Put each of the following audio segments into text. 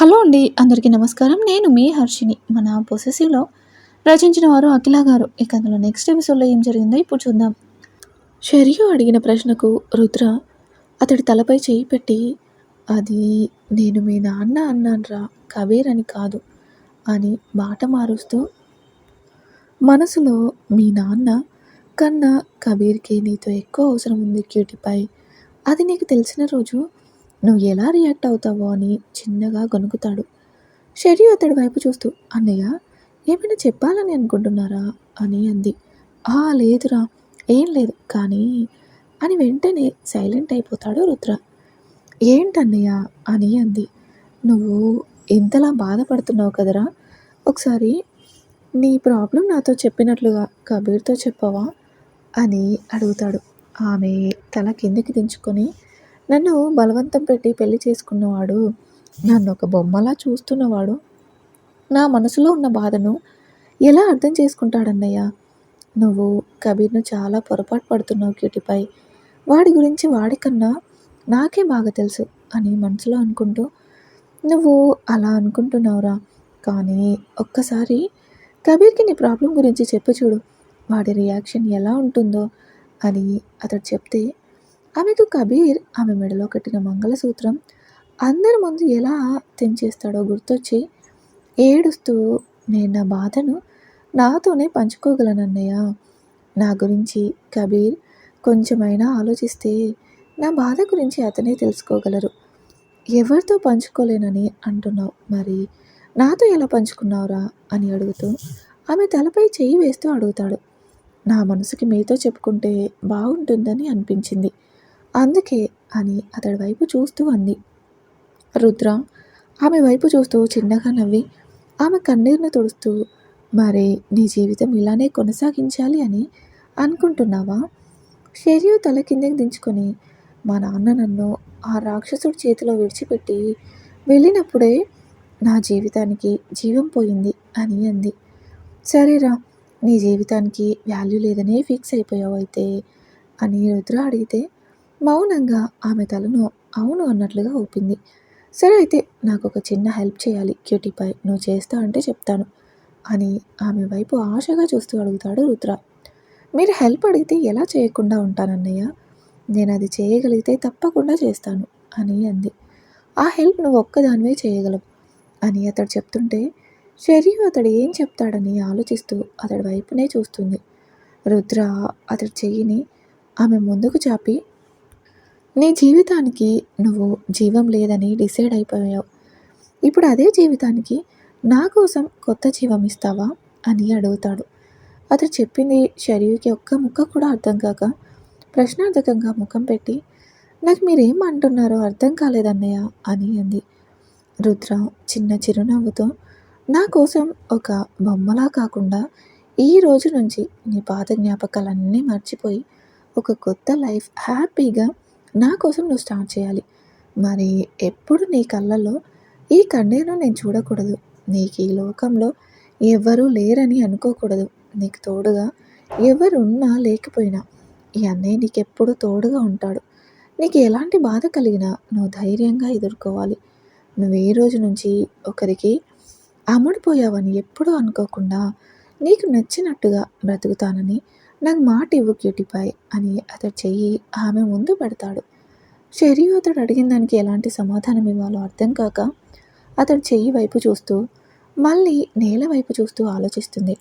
Hello అండి అందరికీ నమస్కారం. నేను మీ హర్షిని మన పొసెసివ్లో రచించిన వారు అఖిల గారు. ఇక అందులో నెక్స్ట్ ఎపిసోడ్లో ఏం జరిగిందో ఇప్పుడు చూద్దాం. షరియు అడిగిన ప్రశ్నకు రుద్ర అతడి తలపై చేయి పెట్టి అది నేను మీ నాన్న అన్నాన్రా కబీర్ అని కాదు అని మాట మారుస్తూ మనసులో మీ నాన్న కన్నా కబీర్కి నీతో ఎక్కువ అవసరం ఉంది క్యూటీపై. అది నీకు తెలిసిన రోజు నువ్వు ఎలా రియాక్ట్ అవుతావో అని చిన్నగా గొనుకుతాడు షెరియు అతడి వైపు చూస్తూ అన్నయ్య ఏమైనా చెప్పాలని అనుకుంటున్నారా? అని అంది. ఆ లేదురా ఏం లేదు కానీ అని వెంటనే సైలెంట్ అయిపోతాడు రుద్ర. ఏంటన్నయ్య? అని అంది. నువ్వు ఇంతలా బాధపడుతున్నావు కదరా? ఒకసారి నీ ప్రాబ్లం నాతో చెప్పినట్లుగా కబీర్తో చెప్పవా? అని అడుగుతాడు. ఆమె తల కిందికి దించుకొని నన్ను బలవంతం పెట్టి పెళ్ళి చేసుకున్నవాడు నన్ను ఒక బొమ్మలా చూస్తున్నవాడు నా మనసులో ఉన్న బాధను ఎలా అర్థం చేసుకుంటాడన్నయ్య? నువ్వు కబీర్ను చాలా పొరపాటు పడుతున్నావు క్యూటిపై. వాడి గురించి వాడికన్నా నాకే బాగా తెలుసు అని మనసులో అనుకుంటూ నువ్వు అలా అనుకుంటున్నావురా. కానీ ఒక్కసారి కబీర్కి నీ ప్రాబ్లం గురించి చెప్పు చూడు. వాడి రియాక్షన్ ఎలా ఉంటుందో అని అతడు చెప్తే ఆమెకు కబీర్ ఆమె మెడలో కట్టిన మంగళసూత్రం అందరి ముందు ఎలా తెంచేస్తాడో గుర్తొచ్చి ఏడుస్తూ నేను నా బాధను నాతోనే పంచుకోగలనన్నయ్య నా గురించి కబీర్ కొంచెమైనా ఆలోచిస్తే నా బాధ గురించి అతనే తెలుసుకోగలరు. ఎవరితో పంచుకోలేనని అంటున్నావు. మరి నాతో ఎలా పంచుకున్నావురా? అని అడుగుతూ ఆమె తలపై చేయి వేస్తూ అడుగుతాడు. నా మనసుకి మీతో చెప్పుకుంటే బాగుంటుందని అనిపించింది. అందుకే అని అతడి వైపు చూస్తూ అంది. రుద్ర ఆమె వైపు చూస్తూ చిన్నగా నవ్వి ఆమె కన్నీరును తుడుస్తూ మరి నీ జీవితం ఇలానే కొనసాగించాలి అని అనుకుంటున్నావా? షెరియు తల కిందకి దించుకొని మా నాన్న నన్ను ఆ రాక్షసుడి చేతిలో విడిచిపెట్టి వెళ్ళినప్పుడే నా జీవితానికి జీవం పోయింది అని అంది. సరేరా నీ జీవితానికి వాల్యూ లేదనే ఫిక్స్ అయిపోయావు అయితే అని రుద్ర అడిగితే మౌనంగా ఆమె తలను అవును అన్నట్లుగా ఊపింది. సరే అయితే నాకు ఒక చిన్న హెల్ప్ చేయాలి. క్యూటీపై నువ్వు చేస్తా అంటే చెప్తాను అని ఆమె వైపు ఆశగా చూస్తూ అడుగుతాడు రుద్ర. మీరు హెల్ప్ అడిగితే ఎలా చేయకుండా ఉంటానన్నయ్య? నేను అది చేయగలిగితే తప్పకుండా చేస్తాను అని అంది. ఆ హెల్ప్ నువ్వు ఒక్కదానివే చేయగలవు అని అతడు చెప్తుంటే షరియు అతడు ఏం చెప్తాడని ఆలోచిస్తూ అతడి వైపునే చూస్తుంది. రుద్ర అతడి చెయ్యిని ఆమె ముందుకు చాపి నీ జీవితానికి నువ్వు జీవం లేదని డిసైడ్ అయిపోయావు. ఇప్పుడు అదే జీవితానికి నా కోసం కొత్త జీవం ఇస్తావా అని అడుగుతాడు. అతడు చెప్పింది షరీఫ్కి ఒక్క ముక్క కూడా అర్థం కాక ప్రశ్నార్థకంగా ముఖం పెట్టి నాకు మీరేం అంటున్నారో అర్థం కాలేదన్నయ్య అని అంది. రుద్ర చిన్న చిరునవ్వుతో నా కోసం ఒక బొమ్మలా కాకుండా ఈ రోజు నుంచి నీ పాత జ్ఞాపకాలన్నీ మర్చిపోయి ఒక కొత్త లైఫ్ హ్యాపీగా నా కోసం నువ్వు స్టార్ట్ చేయాలి. మరి ఎప్పుడు నీ కళ్ళల్లో ఈ కన్నీరును నేను చూడకూడదు. నీకు ఈ లోకంలో ఎవరూ లేరని అనుకోకూడదు. నీకు తోడుగా ఎవరున్నా లేకపోయినా ఈ అన్నయ్య నీకు ఎప్పుడు తోడుగా ఉంటాడు. నీకు ఎలాంటి బాధ కలిగినా నువ్వు ధైర్యంగా ఎదుర్కోవాలి. నువ్వు ఏ రోజు నుంచి ఒకరికి అమ్ముడిపోయావని ఎప్పుడూ అనుకోకుండా నీకు నచ్చినట్టుగా బ్రతుకుతానని నాకు మాట ఇవ్వు క్యూటిపై అని అతడు చెయ్యి ఆమె ముందు పెడతాడు. షెరియు అతడు అడిగిన దానికి ఎలాంటి సమాధానం ఇవ్వాలో అర్థం కాక అతడు చెయ్యి వైపు చూస్తూ మళ్ళీ నేల వైపు చూస్తూ ఆలోచిస్తుంది.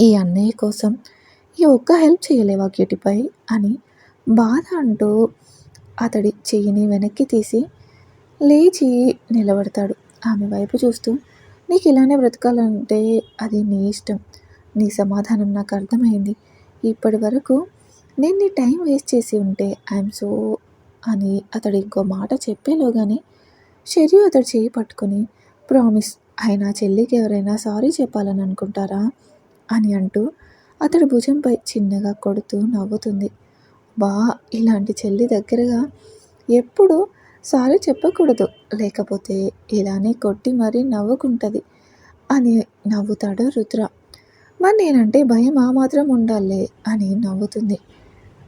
ఈ అన్నయ్య కోసం ఈ ఒక్క హెల్ప్ చేయలేవా క్యూటిపై అని బాధ అంటూ అతడి చెయ్యిని వెనక్కి తీసి లేచి నిలబడతాడు. ఆమె వైపు చూస్తూ నీకు ఇలానే బ్రతకాలంటే అది నీ ఇష్టం. నీ సమాధానం నాకు అర్థమైంది. ఇప్పటి వరకు నేను నీ టైం వేస్ట్ చేసి ఉంటే ఐఎమ్ సో అని అతడు ఇంకో మాట చెప్పేలోగానే షెరియు అతడు చేయి పట్టుకొని ప్రామిస్ అయినా చెల్లికి ఎవరైనా సారీ చెప్పాలని అనుకుంటారా? అని అంటూ అతడు భుజంపై చిన్నగా కొడుతూ నవ్వుతుంది. బా ఇలాంటి చెల్లి దగ్గరగా ఎప్పుడు సారీ చెప్పకూడదు లేకపోతే ఇలానే కొట్టి మరీ నవ్వుకుంటుంది అని నవ్వుతాడు రుద్ర. మరి నేనంటే భయం ఆ మాత్రం ఉండాలే అని నవ్వుతుంది.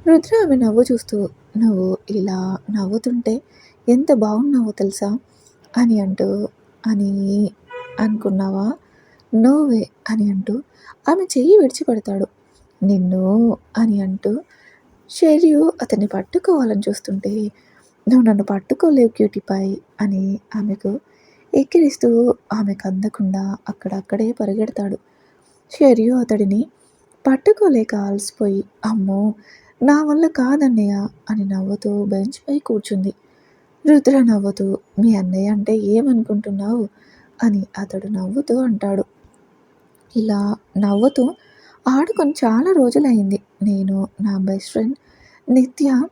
రుద్ర ఆమె నవ్వు చూస్తూ నువ్వు ఇలా నవ్వుతుంటే ఎంత బాగున్నావో తెలుసా? అని అంటూ అని అనుకున్నావా? నోవే అని అంటూ ఆమె చెయ్యి విడిచిపెడతాడు నిన్ను అని అంటూ షెరియు అతన్ని పట్టుకోవాలని చూస్తుంటే నువ్వు నన్ను పట్టుకోలేవు క్యూటీపై అని ఆమెకు ఎక్కిరిస్తూ ఆమెకు అందకుండా అక్కడక్కడే పరిగెడతాడు. షెరియు అతడిని పట్టుకోలేక అలసిపోయి అమ్మో నా వల్ల కాదన్నయ్య అని నవ్వుతూ బెంచ్పై కూర్చుంది. రుద్ర నవ్వుతూ మీ అన్నయ్య అంటే ఏమనుకుంటున్నావు? అని అతడు నవ్వుతూ అంటాడు. ఇలా నవ్వుతూ ఆడుకొని చాలా రోజులైంది. నేను నా బెస్ట్ ఫ్రెండ్ నిత్య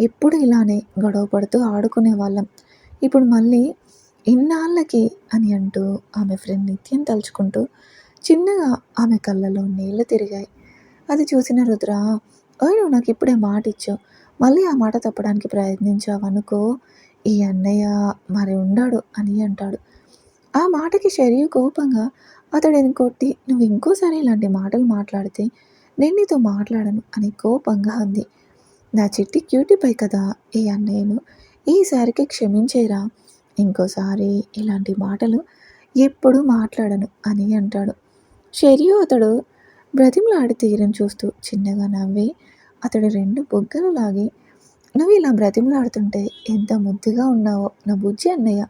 ఎప్పుడు ఇలానే గొడవ పడుతూ ఆడుకునే వాళ్ళం. ఇప్పుడు మళ్ళీ ఇన్నాళ్ళకి అని అంటూ ఆమె ఫ్రెండ్ నిత్యం తలుచుకుంటూ చిన్నగా ఆమె కళ్ళలో నీళ్ళు తిరిగాయి. అది చూసిన రుద్ర ఓయ్ నువ్వు నాకు ఇప్పుడే మాట ఇచ్చావు మళ్ళీ ఆ మాట తప్పడానికి ప్రయత్నించావనుకో ఈ అన్నయ్య మరి ఉండడు అని అంటాడు. ఆ మాటకి శరీర కోపంగా అతడిని కొట్టి నువ్వు ఇంకోసారి ఇలాంటి మాటలు మాట్లాడితే నేను నీతో మాట్లాడను అని కోపంగా అంది. నా చిట్టి క్యూటీపై కదా ఈ అన్నయ్యను ఈసారికి క్షమించేరా? ఇంకోసారి ఇలాంటి మాటలు ఎప్పుడు మాట్లాడను అని అంటాడు. షెరియో అతడు బ్రతిమలాడి తీరం చూస్తూ చిన్నగా నవ్వి అతడు రెండు బొగ్గలు లాగి నువ్వు ఇలా బ్రతిమలాడుతుంటే ఎంత ముద్దుగా ఉన్నావో నా బుజ్జి అన్నయ్య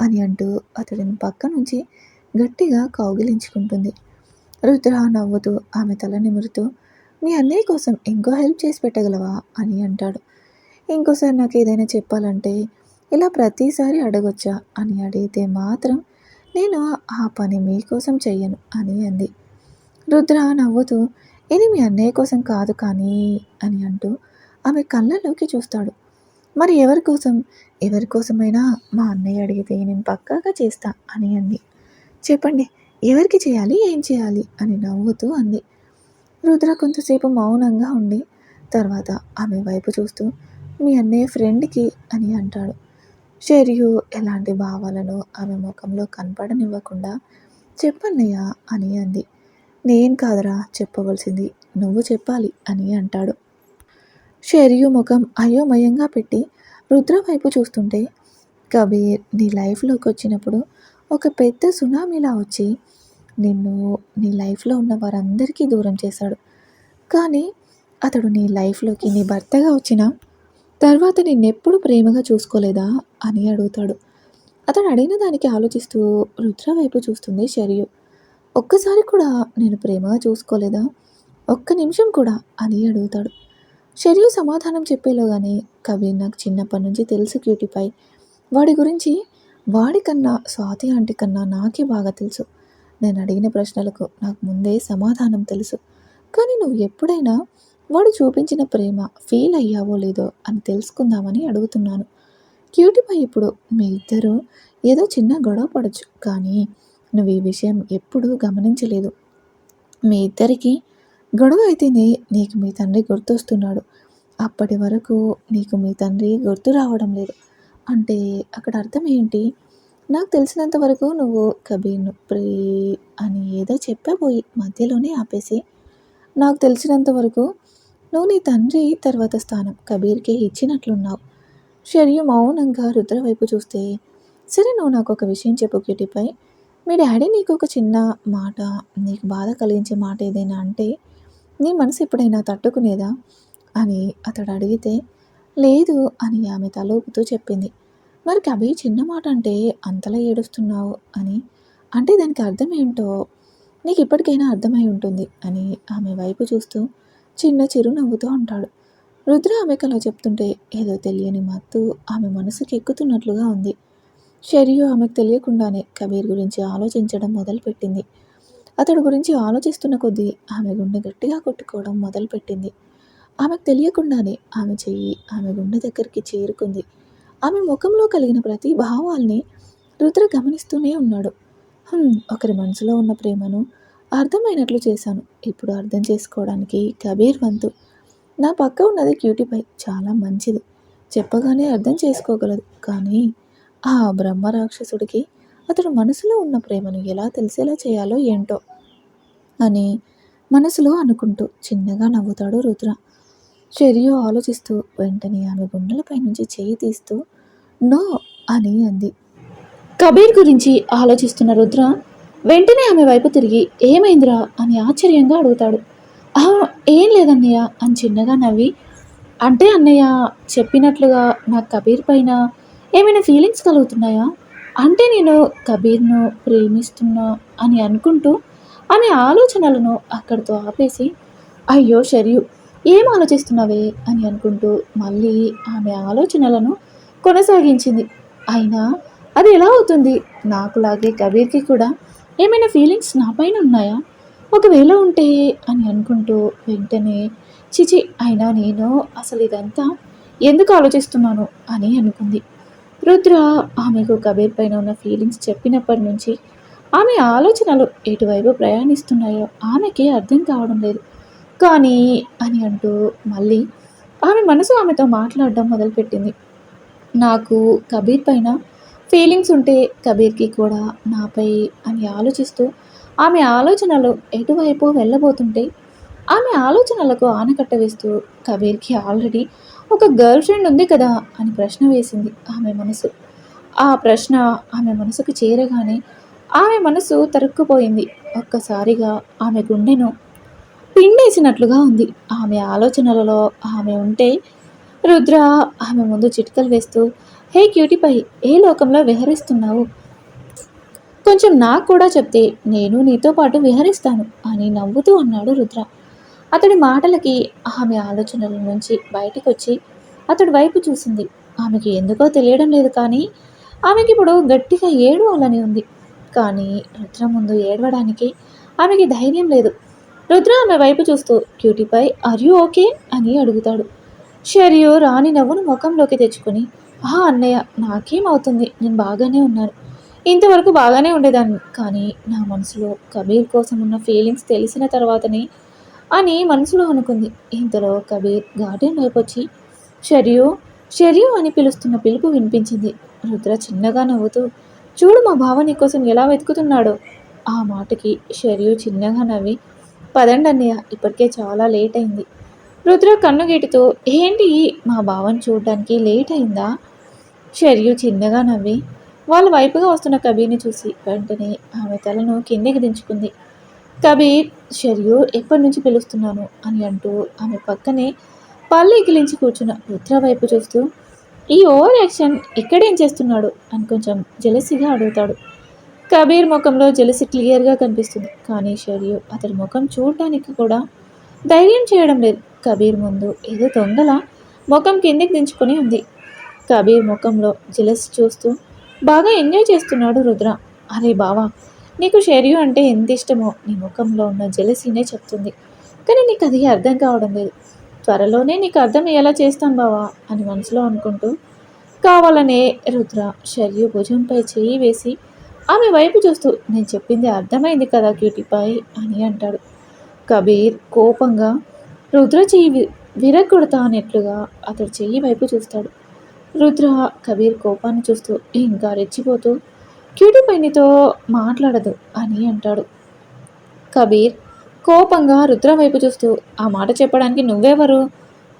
అని అంటూ అతడిని పక్క నుంచి గట్టిగా కౌగిలించుకుంటుంది. రుద్ర నవ్వుతూ ఆమె తల నిమురుతూ మీ అన్నయ్య కోసం ఇంకో హెల్ప్ చేసి పెట్టగలవా? అని అంటాడు. ఇంకోసారి నాకు ఏదైనా చెప్పాలంటే ఇలా ప్రతిసారి అడగొచ్చా? అని అడిగితే మాత్రం నేను ఆ పని మీకోసం చెయ్యను అని అంది. రుద్ర నవ్వుతూ ఇది మీ అన్నయ్య కోసం కాదు కానీ అని అంటూ ఆమె కళ్ళలోకి చూస్తాడు. మరి ఎవరి కోసం? ఎవరి కోసమైనా మా అన్నయ్య అడిగితే నేను పక్కాగా చేస్తా అని అంది. చెప్పండి ఎవరికి చేయాలి ఏం చేయాలి? అని నవ్వుతూ అంది. రుద్ర కొంతసేపు మౌనంగా ఉండి తర్వాత ఆమె వైపు చూస్తూ మీ అన్నయ్య ఫ్రెండ్కి అని అంటాడు. షెరియు ఎలాంటి భావాలను ఆమె ముఖంలో కనపడనివ్వకుండా చెప్పన్నయ్యా అని అంది. నేను కాదురా చెప్పవలసింది నువ్వు చెప్పాలి అని అంటాడు. షెరియు ముఖం అయోమయంగా పెట్టి రుద్ర వైపు చూస్తుంటే కబీర్ నీ లైఫ్లోకి వచ్చినప్పుడు ఒక పెద్ద సునామీలా వచ్చి నిన్ను నీ లైఫ్లో ఉన్న వారందరికీ దూరం చేశాడు. కానీ అతడు నీ లైఫ్లోకి నీ భర్తగా వచ్చిన తర్వాత నిన్నెప్పుడు ప్రేమగా చూసుకోలేదా అని అడుగుతాడు. అతడు అడిగిన దానికి ఆలోచిస్తూ రుద్ర వైపు చూస్తుంది షరియు ఒక్కసారి కూడా నేను ప్రేమగా చూసుకోలేదా? ఒక్క నిమిషం కూడా అని అడుగుతాడు. షరియు సమాధానం చెప్పేలోగానే కబీర్ నాకు చిన్నప్పటి నుంచి తెలుసు క్యూటీపై వాడి గురించి వాడికన్నా స్వాతి ఆంటీ కన్నా నాకే బాగా తెలుసు. నేను అడిగిన ప్రశ్నలకు నాకు ముందే సమాధానం తెలుసు. కానీ నువ్వు ఎప్పుడైనా వాడు చూపించిన ప్రేమ ఫీల్ అయ్యావో లేదో అని తెలుసుకుందామని అడుగుతున్నాను. క్యూటిపై ఇప్పుడు మీ ఇద్దరు ఏదో చిన్న గొడవ పడచ్చు కానీ నువ్వు ఈ విషయం ఎప్పుడూ గమనించలేదు. మీ ఇద్దరికి గొడవ అయితేనే నీకు మీ తండ్రి గుర్తొస్తున్నాడు. అప్పటి వరకు నీకు మీ తండ్రి గుర్తు రావడం లేదు. అంటే అక్కడ అర్థం ఏంటి? నాకు తెలిసినంత వరకు నువ్వు కబీర్ను ప్రే అని ఏదో చెప్పబోయి మధ్యలోనే ఆపేసి నాకు తెలిసినంత వరకు నువ్వు నీ తండ్రి తర్వాత స్థానం కబీర్కే ఇచ్చినట్లున్నావు. షర్యు మౌనంగా రుద్ర వైపు చూస్తే సరే నువ్వు నాకు ఒక విషయం చెప్పు క్యూటీపై మీ డాడీ నీకు ఒక చిన్న మాట నీకు బాధ కలిగించే మాట ఏదైనా అంటే నీ మనసు ఎప్పుడైనా తట్టుకునేదా? అని అతడు అడిగితే లేదు అని ఆమె తలూపుతూ చెప్పింది. మరి కబీర్ చిన్న మాట అంటే అంతలా ఏడుస్తున్నావు అని? అంటే దానికి అర్థం ఏంటో? నీకు ఇప్పటికైనా అర్థమై ఉంటుంది అని ఆమె వైపు చూస్తూ చిన్న చిరునవ్వుతో అంటాడు. రుద్ర ఆమెకు అలా చెప్తుంటే ఏదో తెలియని మత్తు ఆమె మనసుకి ఎక్కుతున్నట్లుగా ఉంది. షరియు ఆమెకు తెలియకుండానే కబీర్ గురించి ఆలోచించడం మొదలుపెట్టింది. అతడి గురించి ఆలోచిస్తున్న కొద్దీ ఆమె గుండె గట్టిగా కొట్టుకోవడం మొదలుపెట్టింది. ఆమెకు తెలియకుండానే ఆమె చెయ్యి ఆమె గుండె దగ్గరికి చేరుకుంది. ఆమె ముఖంలో కలిగిన ప్రతి భావాల్ని రుద్ర గమనిస్తూనే ఉన్నాడు. ఒకరి మనసులో ఉన్న ప్రేమను అర్థమైనట్లు చేశాను. ఇప్పుడు అర్థం చేసుకోవడానికి కబీర్ వంతు. నా పక్క ఉన్నది క్యూటీపై చాలా మంచిది. చెప్పగానే అర్థం చేసుకోగలదు. కానీ ఆ బ్రహ్మ రాక్షసుడికి అతడు మనసులో ఉన్న ప్రేమను ఎలా తెలిసేలా చేయాలో ఏంటో అని మనసులో అనుకుంటూ చిన్నగా నవ్వుతాడు రుద్ర. చెరియో ఆలోచిస్తూ వెంటనే ఆమె గుండెలపై నుంచి చేయి తీస్తూ నో అని అంది. కబీర్ గురించి ఆలోచిస్తున్న రుద్ర వెంటనే ఆమె వైపు తిరిగి ఏమైందిరా? అని ఆశ్చర్యంగా అడుగుతాడు. ఏం లేదన్నయ్య అని చిన్నగా నవ్వి అంటే అన్నయ్య చెప్పినట్లుగా నాకు కబీర్ పైన ఏమైనా ఫీలింగ్స్ కలుగుతున్నాయా? అంటే నేను కబీర్ను ప్రేమిస్తున్నా అని అనుకుంటూ ఆమె ఆలోచనలను అక్కడితో ఆపేసి అయ్యో షర్యు ఏం ఆలోచిస్తున్నావే? అని అనుకుంటూ మళ్ళీ ఆమె ఆలోచనలను కొనసాగించింది. అయినా అది ఎలా అవుతుంది? నాకులాగే కబీర్కి కూడా ఏమైనా ఫీలింగ్స్ నా పైన ఉన్నాయా? ఒకవేళ ఉంటే అని అనుకుంటూ వెంటనే చిచి అయినా నేను అసలు ఇదంతా ఎందుకు ఆలోచిస్తున్నాను? అని అనుకుంది. రుద్ర ఆమెకు కబీర్ పైన ఉన్న ఫీలింగ్స్ చెప్పినప్పటి నుంచి ఆమె ఆలోచనలు ఎటువైపు ప్రయాణిస్తున్నాయో ఆమెకి అర్థం కావడం లేదు. కానీ అని అంటూ మళ్ళీ ఆమె మనసు ఆమెతో మాట్లాడడం మొదలుపెట్టింది. నాకు కబీర్ పైన ఫీలింగ్స్ ఉంటే కబీర్కి కూడా నాపై అని ఆలోచిస్తూ ఆమె ఆలోచనలు ఎటువైపు వెళ్ళబోతుంటే ఆమె ఆలోచనలకు ఆనకట్ట వేస్తూ కబీర్కి ఆల్రెడీ ఒక గర్ల్ ఫ్రెండ్ ఉంది కదా అని ప్రశ్న వేసింది ఆమె మనసు. ఆ ప్రశ్న ఆమె మనసుకు చేరగానే ఆమె మనసు తరుక్కుపోయింది. ఒక్కసారిగా ఆమె గుండెను పిండేసినట్లుగా ఉంది. ఆమె ఆలోచనలలో ఆమె ఉంటే రుద్ర ఆమె ముందు చిటికలు వేస్తూ హే క్యూటీపై ఏ లోకంలో విహరిస్తున్నావు? కొంచెం నాకు కూడా చెప్తే నేను నీతో పాటు విహరిస్తాను అని నవ్వుతూ అన్నాడు రుద్ర. అతడి మాటలకి ఆమె ఆలోచనల నుంచి బయటకు వచ్చి అతడి వైపు చూసింది. ఆమెకి ఎందుకో తెలియడం లేదు కానీ ఆమెకి ఇప్పుడు గట్టిగా ఏడవాలని ఉంది. కానీ రుద్ర ముందు ఏడవడానికి ఆమెకి ధైర్యం లేదు. రుద్ర ఆమె వైపు చూస్తూ క్యూటీపై ఆర్ యూ ఓకే? అని అడుగుతాడు. షరియు రాణి నవ్వును ముఖంలోకి తెచ్చుకొని ఆ అన్నయ్య నాకేం అవుతుంది నేను బాగానే ఉన్నాను. ఇంతవరకు బాగానే ఉండేదాన్ని. కానీ నా మనసులో కబీర్ కోసం ఉన్న ఫీలింగ్స్ తెలిసిన తర్వాతనే అని మనసులో అనుకుంది. ఇంతలో కబీర్ గార్డెన్ వైపు వచ్చి షరియు షరియు అని పిలుస్తున్న పిలుపు వినిపించింది. రుద్ర చిన్నగా నవ్వుతూ చూడు మా బావ నీ కోసం ఎలా వెతుకుతున్నాడో. ఆ మాటకి షరియు చిన్నగా నవ్వి పదండి అన్నయ్య ఇప్పటికే చాలా లేట్ అయింది. రుద్ర కన్నుగీటుతో ఏంటి? మా బావని చూడడానికి లేట్ అయిందా? షర్యు చిన్నగా నవ్వి వాళ్ళ వైపుగా వస్తున్న కబీర్ని చూసి వెంటనే ఆమె తలను కిందికి దించుకుంది. కబీర్ షర్యు ఎప్పటి నుంచి పిలుస్తున్నాను? అని అంటూ ఆమె పక్కనే పళ్ళు ఎగిలించి కూర్చున్న రుద్ర వైపు చూస్తూ ఈ ఓవర్ యాక్షన్ ఇక్కడేం చేస్తున్నాడు అని కొంచెం జెలసిగా అడుగుతాడు. కబీర్ ముఖంలో జెలసి క్లియర్గా కనిపిస్తుంది కానీ షర్యు అతడి ముఖం చూడటానికి కూడా ధైర్యం చేయడం లేదు. కబీర్ ముందు ఏదో దొంగల ముఖం కిందికి దించుకొని ఉంది. కబీర్ ముఖంలో జిలస్ చూస్తూ బాగా ఎంజాయ్ చేస్తున్నాడు రుద్ర. అరే బావా నీకు షెరియు అంటే ఎంత ఇష్టమో నీ ముఖంలో ఉన్న జెలసీనే చెప్తుంది. కానీ నీకు అది అర్థం కావడం లేదు. త్వరలోనే నీకు అర్థం ఎలా చేస్తాను బావా అని మనసులో అనుకుంటూ కావాలనే రుద్ర షర్యు భుజంపై చేయి వేసి ఆమె వైపు చూస్తూ నేను చెప్పింది అర్థమైంది కదా క్యూటీపై అని అంటాడు. కబీర్ కోపంగా రుద్ర చెయ్యి వి- విరగ్గొడతా అన్నట్లుగా అతడు చెయ్యి వైపు చూస్తాడు. రుద్ర కబీర్ కోపాన్ని చూస్తూ ఇంకా రెచ్చిపోతూ క్యూటీ పైనితో మాట్లాడదు అని అంటాడు. కబీర్ కోపంగా రుద్ర వైపు చూస్తూ ఆ మాట చెప్పడానికి నువ్వెవరు?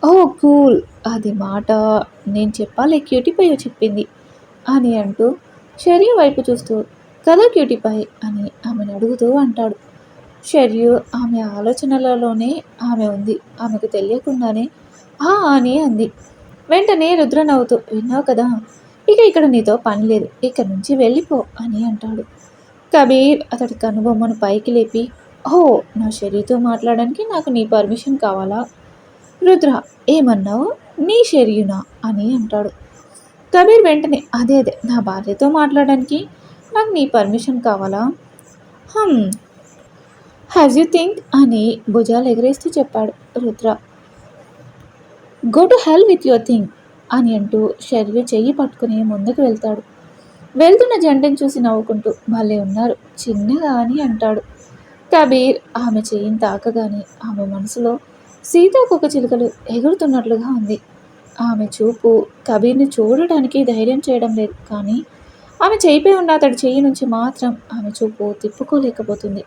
Oh cool. అది మాట నేను చెప్పాలి క్యూటీపై చెప్పింది అని అంటూ షర్యు వైపు చూస్తూ కదా క్యూటీపై అని ఆమెను అడుగుతూ అంటాడు. షర్యు ఆమె ఆలోచనలలోనే ఆమె ఉంది. ఆమెకు తెలియకుండానే ఆ అని అంది. వెంటనే రుద్ర నవ్వుతూ విన్నావు కదా ఇక ఇక్కడ నీతో పని లేదు ఇక్కడ నుంచి వెళ్ళిపో అని అంటాడు. కబీర్ అతడి కనుబొమ్మను పైకి లేపి ఓ నా షెరీతో మాట్లాడడానికి నాకు నీ పర్మిషన్ కావాలా? రుద్ర ఏమన్నావు? నీ షెరీనా అని అంటాడు. కబీర్ వెంటనే అదే అదే నా భార్యతో మాట్లాడడానికి నాకు నీ పర్మిషన్ కావాలా? హమ్ హ్యాజ్ యూ థింక్ అని భుజాలు ఎగరేస్తూ చెప్పాడు Rudra. Go to hell with your thing అని అంటూ షర్వి చెయ్యి పట్టుకుని ముందుకు వెళ్తాడు. వెళ్తున్న జంటను చూసి నవ్వుకుంటూ భలే ఉన్నారు చిన్నగా అని అంటాడు. కబీర్ ఆమె చెయ్యిని తాకగానే ఆమె మనసులో సీతాకొక చిలుకలు ఎగురుతున్నట్లుగా ఉంది. ఆమె చూపు కబీర్ని చూడడానికి ధైర్యం చేయడం లేదు కానీ ఆమె చేయిపై ఉన్న అతడి చెయ్యి నుంచి మాత్రం ఆమె చూపు తిప్పుకోలేకపోతుంది.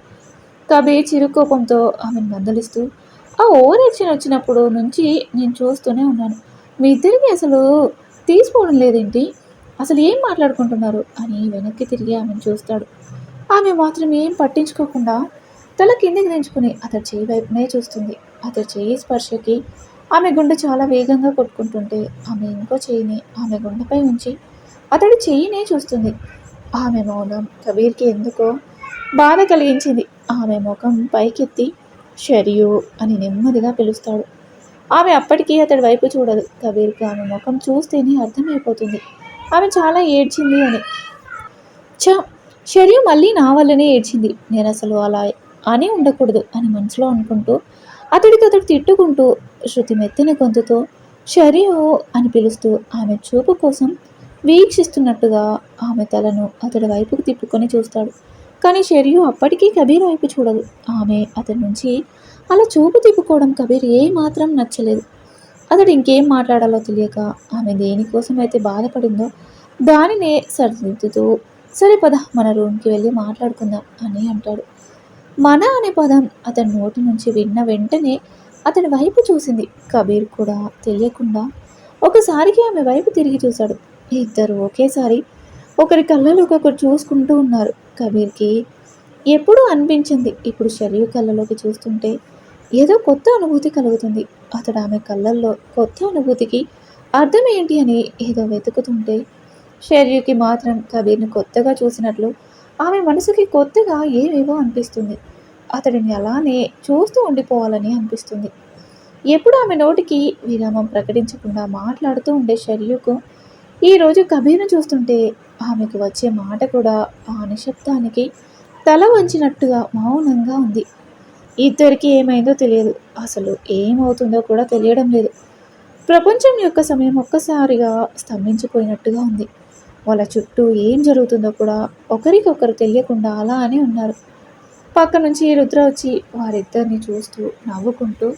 కబీర్ చిరుకోపంతో ఆమెను మందలిస్తూ ఆ ఓవర్ వచ్చినప్పుడు నుంచి నేను చూస్తూనే ఉన్నాను. మీ ఇద్దరికి అసలు తీసుకోవడం లేదేంటి? అసలు ఏం మాట్లాడుకుంటున్నారు? అని వెనక్కి తిరిగి ఆమెను చూస్తాడు. ఆమె మాత్రం ఏం పట్టించుకోకుండా తల కిందికి దించుకుని అతడి చేయి వైపునే చూస్తుంది. అతడి చేయి స్పర్శకి ఆమె గుండె చాలా వేగంగా కొట్టుకుంటుంటే ఆమె ఇంకో చేయిని ఆమె గుండెపై ఉంచి అతడి చెయ్యినే చూస్తుంది. ఆమె మౌనం కబీర్కి ఎందుకో బాధ కలిగించింది. ఆమె ముఖం పైకెత్తి షరియు అని నెమ్మదిగా పిలుస్తాడు. ఆమె అప్పటికీ అతడి వైపు చూడదు. కబీర్కి ఆమె ముఖం చూస్తేనే అర్థమైపోతుంది. ఆమె చాలా ఏడ్చింది అని. చ షరియు మళ్ళీ నా వల్లనే ఏడ్చింది. నేను అసలు అలా అని ఉండకూడదు అని మనసులో అనుకుంటూ అతడికి అతడు తిట్టుకుంటూ శృతి మెత్తిన గొంతుతో షరియు అని పిలుస్తూ ఆమె చూపు కోసం వీక్షిస్తున్నట్టుగా ఆమె తలను అతడి వైపుకు తిప్పుకొని చూస్తాడు. కానీ షెరియు అప్పటికీ కబీర్ వైపు చూడదు. ఆమె అతని నుంచి అలా చూపు తిప్పుకోవడం కబీర్ ఏమాత్రం నచ్చలేదు. అతడు ఇంకేం మాట్లాడాలో తెలియక ఆమె దేనికోసం అయితే బాధపడిందో దానినే సరిదిద్దుతూ సరే పద మన రూమ్కి వెళ్ళి మాట్లాడుకుందాం అని అంటాడు. మన అనే పదం అతని నోటి నుంచి విన్న వెంటనే అతని వైపు చూసింది. కబీర్ కూడా తెలియకుండా ఒకసారికి ఆమె వైపు తిరిగి చూశాడు. ఇద్దరు ఒకేసారి ఒకరి కళ్ళలోకి ఒకరు చూసుకుంటూ ఉన్నారు. కబీర్కి ఎప్పుడూ అనిపించింది. ఇప్పుడు షరియు కళ్ళలోకి చూస్తుంటే ఏదో కొత్త అనుభూతి కలుగుతుంది. అతడు ఆమె కళ్ళల్లో కొత్త అనుభూతికి అర్థం ఏంటి అని ఏదో వెతుకుతుంటే షర్యుకి మాత్రం కబీర్ని కొత్తగా చూసినట్లు ఆమె మనసుకి కొత్తగా ఏవేవో అనిపిస్తుంది. అతడిని అలానే చూస్తూ ఉండిపోవాలని అనిపిస్తుంది. ఎప్పుడు ఆమె నోటికి విరామం ప్రకటించకుండా మాట్లాడుతూ ఉండే షర్యుకు ఈరోజు కబీర్ను చూస్తుంటే ఆమెకు వచ్చే మాట కూడా ఆ నిశ్శబ్దానికి తల వంచినట్టుగా మౌనంగా ఉంది. ఇద్దరికి ఏమైందో తెలియదు. అసలు ఏమవుతుందో కూడా తెలియడం లేదు. ప్రపంచం యొక్క సమయం ఒక్కసారిగా స్తంభించిపోయినట్టుగా ఉంది. వాళ్ళ చుట్టూ ఏం జరుగుతుందో కూడా ఒకరికొకరు తెలియకుండా అలానే ఉన్నారు. పక్క నుంచి రుద్ర వచ్చి వారిద్దరిని చూస్తూ నవ్వుకుంటూ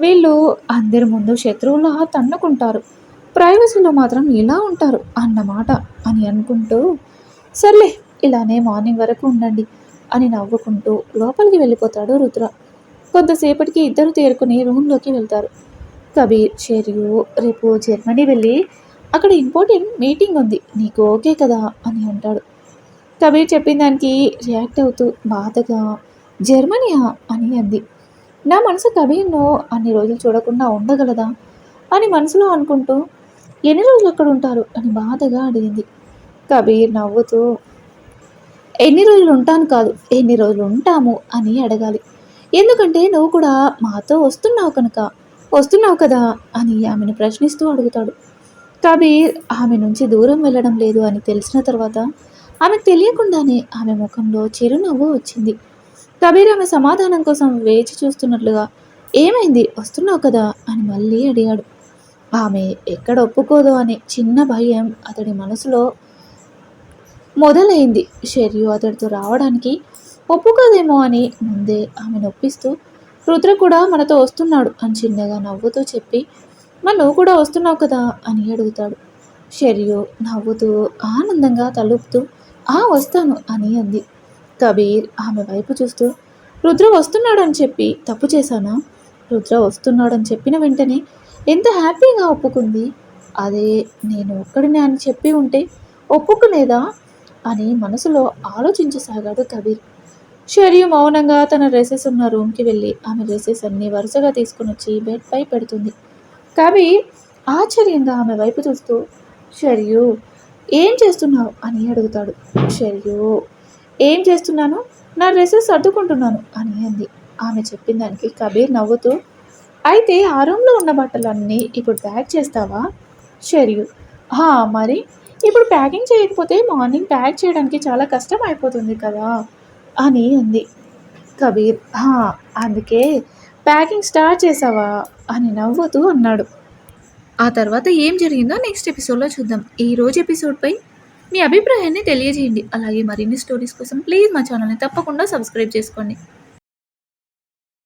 వీళ్ళు అందరి ముందు శత్రువులా తన్నుకుంటారు. ప్రైవసీలో మాత్రం ఇలా ఉంటారు అన్నమాట అని అనుకుంటూ సర్లే ఇలానే మార్నింగ్ వరకు ఉండండి అని నవ్వుకుంటూ లోపలికి వెళ్ళిపోతాడు రుద్ర. కొంతసేపటికి ఇద్దరు తేరుకుని రూమ్లోకి వెళ్తారు. కబీర్ చెరియు రేపు జర్మనీ వెళ్ళి అక్కడ ఇంపార్టెంట్ మీటింగ్ ఉంది నీకు ఓకే కదా అని అంటాడు. కబీర్ చెప్పిన దానికి రియాక్ట్ అవుతూ బాధగా? జర్మనీయా? అని అంది. నా మనసు కబీర్ను అన్ని రోజులు చూడకుండా ఉండగలదా? అని మనసులో అనుకుంటూ ఎన్ని రోజులు అక్కడ ఉంటారు? అని బాధగా అడిగింది. కబీర్ నవ్వుతూ ఎన్ని రోజులు ఉంటాను కాదు ఎన్ని రోజులు ఉంటాము అని అడగాలి. ఎందుకంటే నువ్వు కూడా మాతో వస్తున్నావు కనుక వస్తున్నావు కదా అని ఆమెను ప్రశ్నిస్తూ అడుగుతాడు. కబీర్ ఆమె నుంచి దూరం వెళ్ళడం లేదు అని తెలిసిన తర్వాత ఆమెకు తెలియకుండానే ఆమె ముఖంలో చిరునవ్వు వచ్చింది. కబీర్ ఆమె సమాధానం కోసం వేచి చూస్తున్నట్లుగా ఏమైంది? వస్తున్నావు కదా అని మళ్ళీ అడిగాడు. ఆమె ఎక్కడ ఒప్పుకోదో అనే చిన్న భయం అతడి మనసులో మొదలైంది. షెర్యు అతడితో రావడానికి ఒప్పుకోదేమో అని ముందే ఆమె నొప్పిస్తూ రుద్ర కూడా మనతో వస్తున్నాడు అని చిన్నగా నవ్వుతూ చెప్పి మరి నువ్వు కూడా వస్తున్నావు కదా అని అడుగుతాడు. షెరియు నవ్వుతూ ఆనందంగా తలుపుతూ ఆ వస్తాను అని అంది. కబీర్ ఆమె వైపు చూస్తూ రుద్ర వస్తున్నాడని చెప్పి తప్పు చేశానా? రుద్ర వస్తున్నాడని చెప్పిన వెంటనే ఎంత హ్యాపీగా ఒప్పుకుంది? అదే నేను ఒక్కడినే అని చెప్పి ఉంటే ఒప్పుకునేదా అని మనసులో ఆలోచించసాగాడు కబీర్. షరియు మౌనంగా తన డ్రెస్సెస్ ఉన్న రూమ్కి వెళ్ళి ఆమె డ్రెస్సెస్ అన్నీ వరుసగా తీసుకుని వచ్చి బెడ్పై పెడుతుంది. కబీర్ ఆశ్చర్యంగా ఆమె వైపు చూస్తూ షరియు ఏం చేస్తున్నావు? అని అడుగుతాడు. షరియు ఏం చేస్తున్నాను? నా డ్రెస్సెస్ సర్దుకుంటున్నాను అని అంది. ఆమె చెప్పిన దానికి కబీర్ నవ్వుతూ అయితే ఆ రూమ్లో ఉన్న బట్టలన్నీ ఇప్పుడు ప్యాక్ చేస్తావా? షరియు. "హా, మరి? ఇప్పుడు ప్యాకింగ్ చేయకపోతే మార్నింగ్ ప్యాక్ చేయడానికి చాలా కష్టం అయిపోతుంది కదా? అని అంది. కబీర్. "హా, అందుకే ప్యాకింగ్ స్టార్ట్ చేసావా? అని నవ్వుతూ అన్నాడు. ఆ తర్వాత ఏం జరిగిందో నెక్స్ట్ ఎపిసోడ్లో చూద్దాం. ఈ రోజు ఎపిసోడ్పై మీ అభిప్రాయాన్ని తెలియజేయండి. అలాగే మరిన్ని స్టోరీస్ కోసం ప్లీజ్ మా ఛానల్ని తప్పకుండా సబ్స్క్రైబ్ చేసుకోండి.